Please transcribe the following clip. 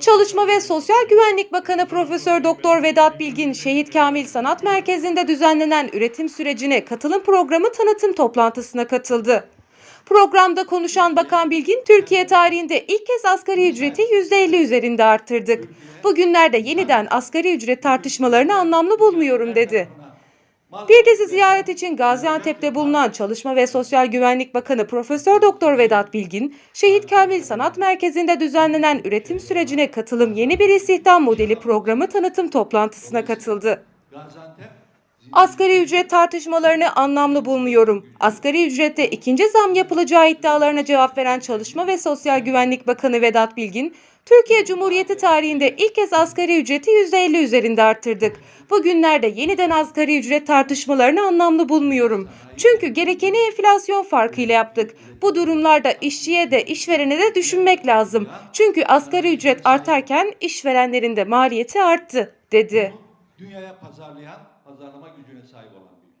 Çalışma ve Sosyal Güvenlik Bakanı Profesör Doktor Vedat Bilgin, Şehit Kamil Sanat Merkezi'nde düzenlenen üretim sürecine katılım programı tanıtım toplantısına katıldı. Programda konuşan Bakan Bilgin, Türkiye tarihinde ilk kez asgari ücreti %50 üzerinde arttırdık. Bugünlerde yeniden asgari ücret tartışmalarını anlamlı bulmuyorum dedi. Dizi ziyaret için Gaziantep'te bulunan Çalışma ve Sosyal Güvenlik Bakanı Profesör Doktor Vedat Bilgin, Şehit Kamil Sanat Merkezi'nde düzenlenen üretim sürecine katılım yeni bir istihdam modeli programı tanıtım toplantısına katıldı. Gaziantep Asgari ücret tartışmalarını anlamlı bulmuyorum. Asgari ücrette ikinci zam yapılacağı iddialarına cevap veren Çalışma ve Sosyal Güvenlik Bakanı Vedat Bilgin, Türkiye Cumhuriyeti tarihinde ilk kez asgari ücreti %50 üzerinde arttırdık. Bugünlerde yeniden asgari ücret tartışmalarını anlamlı bulmuyorum. Çünkü gerekeni enflasyon farkıyla yaptık. Bu durumlarda işçiye de işverene de düşünmek lazım. Çünkü asgari ücret artarken işverenlerin de maliyeti arttı, dedi. Dünyaya pazarlayan, pazarlama gücüne sahip olan bir ülke.